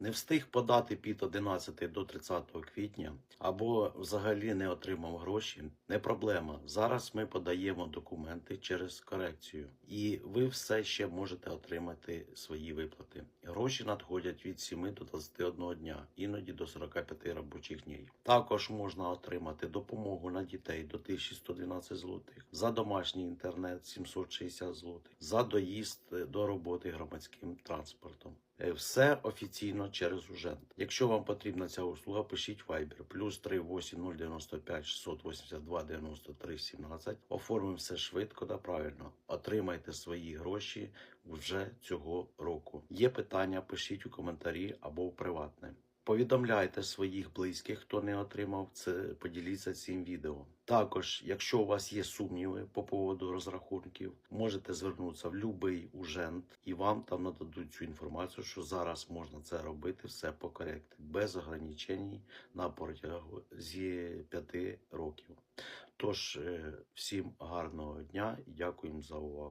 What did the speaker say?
Не встиг подати під 11 до 30 квітня або взагалі не отримав гроші, не проблема. Зараз ми подаємо документи через корекцію, і ви все ще можете отримати свої виплати. Гроші надходять від 7 до 21 дня, іноді до 45 робочих днів. Також можна отримати допомогу на дітей до 1112 злотих, за домашній інтернет 760 злотих, за доїзд до роботи громадським транспортом. Е, Все офіційно через Ужент. Якщо вам потрібна ця услуга, пишіть Viber плюс 38095 682 93 17. Оформимо все швидко та правильно. Отримайте свої гроші вже цього року. Є питання, пишіть у коментарі або у приватне. Повідомляйте своїх близьких, хто не отримав це, поділіться цим відео. Також, якщо у вас є сумніви по поводу розрахунків, можете звернутися в будь-який ужент, і вам там нададуть цю інформацію, що зараз можна це робити все по коректі, без ограничень на протягом з 5 років. Тож, е, всім гарного дня і дякуємо за увагу.